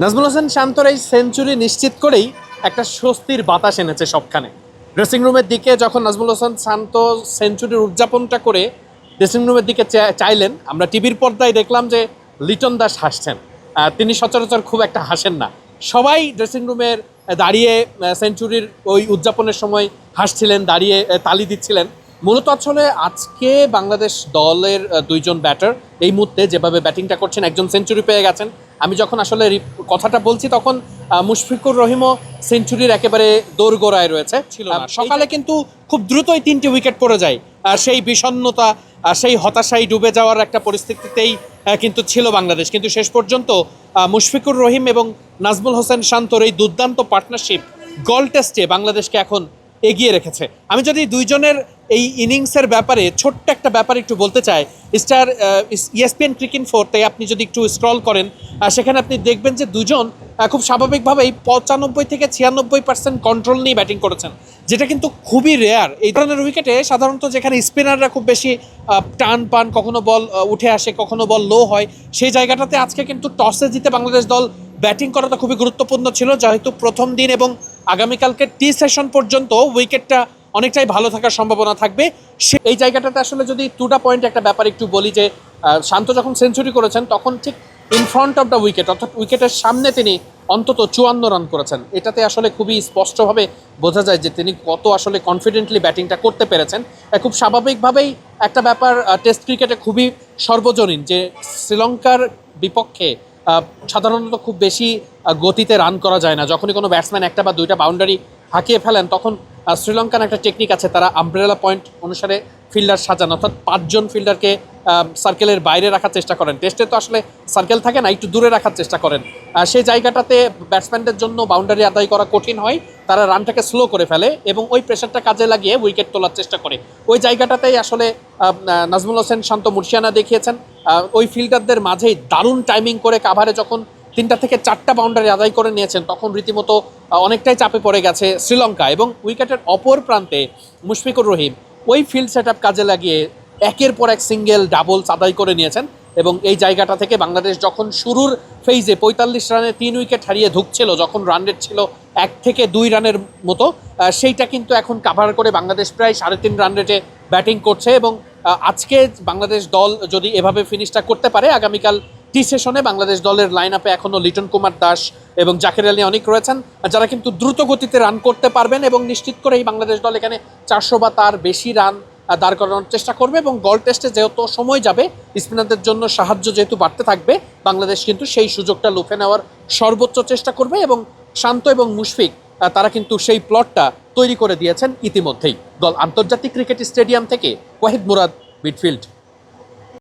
নাজমুল হোসেন শান্তর এই সেঞ্চুরি নিশ্চিত করেই একটা স্বস্তির বাতাস এনেছে সবখানে। ড্রেসিং রুমের দিকে যখন নাজমুল হোসেন শান্ত সেঞ্চুরির উদযাপনটা করে ড্রেসিং রুমের দিকে চাইলেন, আমরা টিভির পর্দায় দেখলাম যে লিটন দাস হাসছেন। তিনি সচরাচর খুব একটা হাসেন না। সবাই ড্রেসিং রুমের দাঁড়িয়ে সেঞ্চুরির ওই উদযাপনের সময় হাসছিলেন, দাঁড়িয়ে তালি দিচ্ছিলেন। মূলত আসলে আজকে বাংলাদেশ দলের দুইজন ব্যাটার এই মুহূর্তে যেভাবে ব্যাটিংটা করছেন, একজন সেঞ্চুরি পেয়ে গেছেন আমি যখন আসলে কথাটা বলছি তখন মুশফিকুর রহিমও সেঞ্চুরির একেবারে দোরগোড়ায় রয়েছে। ছিল না। সকালে কিন্তু খুব দ্রুতই তিনটি উইকেট পড়ে যায়। আর সেই বিষণ্ণতা আর সেই হতাশায় ডুবে যাওয়ার একটা পরিস্থিতিতেই কিন্তু ছিল বাংলাদেশ। কিন্তু শেষ পর্যন্ত মুশফিকুর রহিম এবং নাজমুল হোসেন শান্তর এই দুর্দান্ত পার্টনারশিপ গল টেস্টে বাংলাদেশকে এখন এগিয়ে রেখেছে। আমি যদি দুইজনের এই ইনিংসের ব্যাপারে ছোট্ট একটা ব্যাপার একটু বলতে চাই। স্টার ইএসপিএন ক্রিকেট ফোরতে আপনি যদি একটু স্ক্রল করেন সেখানে আপনি দেখবেন যে দুজন খুব স্বাভাবিকভাবেই পঁচানব্বই থেকে ছিয়ানব্বই পার্সেন্ট কন্ট্রোল নিয়ে ব্যাটিং করেছেন, যেটা কিন্তু খুবই রেয়ার এই ধরনের উইকেটে সাধারণত যেখানে স্পিনাররা খুব বেশি টান পান, কখনো বল উঠে আসে, কখনো বল লো হয়, সেই জায়গাটাতে আজকে কিন্তু টসে জিতে বাংলাদেশ দল ব্যাটিং করাটা খুবই গুরুত্বপূর্ণ ছিল। যেহেতু প্রথম দিন এবং আগামীকালকে টি সেশন পর্যন্ত উইকেটটা অনেকটাই ভালো থাকার সম্ভাবনা থাকবে। সে এই জায়গাটাতে আসলে যদি টুটা পয়েন্ট একটা ব্যাপার একটু বলি যে শান্ত যখন সেঞ্চুরি করেছেন, তখন ঠিক in front of the wicket অর্থাৎ উইকেটের সামনে তিনি অন্তত চুয়ান্ন রান করেছেন। এটাতে আসলে খুবই স্পষ্টভাবে বোঝা যায় যে তিনি কত আসলে কনফিডেন্টলি ব্যাটিংটা করতে পেরেছেন। খুব স্বাভাবিকভাবেই একটা ব্যাপার টেস্ট ক্রিকেটে খুবই সর্বজনীন যে, শ্রীলঙ্কার বিপক্ষে সাধারণত খুব বেশি গতিতে রান করা যায় না। যখনই কোনো ব্যাটসম্যান একটা বা দুইটা বাউন্ডারি হাঁকিয়ে ফেলেন, তখন শ্রীলঙ্কান একটা টেকনিক আছে, তারা আমব্রেলা পয়েন্ট অনুসারে ফিল্ডার সাজান। অর্থাৎ পাঁচজন ফিল্ডারকে সার্কেলের বাইরে রাখার চেষ্টা করেন। টেস্টে তো আসলে সার্কেল থাকে না, একটু দূরে রাখার চেষ্টা করেন। সেই জায়গাটাতে ব্যাটসম্যানদের জন্য বাউন্ডারি আদায় করা কঠিন হয়। তারা রানটাকে স্লো করে ফেলে এবং ওই প্রেশারটা কাজে লাগিয়ে উইকেট তোলার চেষ্টা করে। ওই জায়গাটাতেই আসলে নাজমুল হোসেন, শান্ত মুর্শিয়ানা দেখিয়েছেন। ওই ফিল্ডারদের মাঝেই দারুণ টাইমিং করে কাভারে যখন তিনটা থেকে চারটা বাউন্ডারি আদায় করে নিয়েছেন। তখন রীতিমতো অনেকটাই চাপে পড়ে গেছে শ্রীলঙ্কা এবং উইকেটের অপর প্রান্তে মুশফিকুর রহিম ওই ফিল্ড সেট কাজে লাগিয়ে একের পর এক সিঙ্গেল ডাবলস আদায় করে নিয়েছেন এবং এই জায়গাটা থেকে বাংলাদেশ যখন শুরুর ফেইজে পঁয়তাল্লিশ রানে তিন উইকেট হারিয়ে ঢুকছিল যখন রান রেট ছিল এক থেকে দুই রানের মতো সেইটা কিন্তু এখন কাভার করে বাংলাদেশ প্রায় সাড়ে তিন রান রেটে ব্যাটিং করছে এবং আজকে বাংলাদেশ দল যদি এভাবে ফিনিশটা করতে পারে, আগামীকাল টি সেশনে বাংলাদেশ দলের লাইন আপে এখনও লিটন কুমার দাস এবং জাকির আলী অনেক রয়েছেন, যারা কিন্তু দ্রুত গতিতে রান করতে পারবেন এবং নিশ্চিত করেই বাংলাদেশ দল এখানে চারশো বা তার বেশি রান দাঁড় করানোর চেষ্টা করবে এবং গল টেস্টে যেহেতু সময় যাবে স্পিনারদের জন্য সাহায্য যেহেতু বাড়তে থাকবে, বাংলাদেশ কিন্তু সেই সুযোগটা লুফে নেওয়ার সর্বোচ্চ চেষ্টা করবে এবং শান্ত এবং মুশফিক তারা কিন্তু সেই প্লটটা তৈরি করে দিয়েছেন ইতিমধ্যেই। দল আন্তর্জাতিক ক্রিকেট স্টেডিয়াম থেকে ওয়াহিদ মুরাদ, মিডফিল্ড।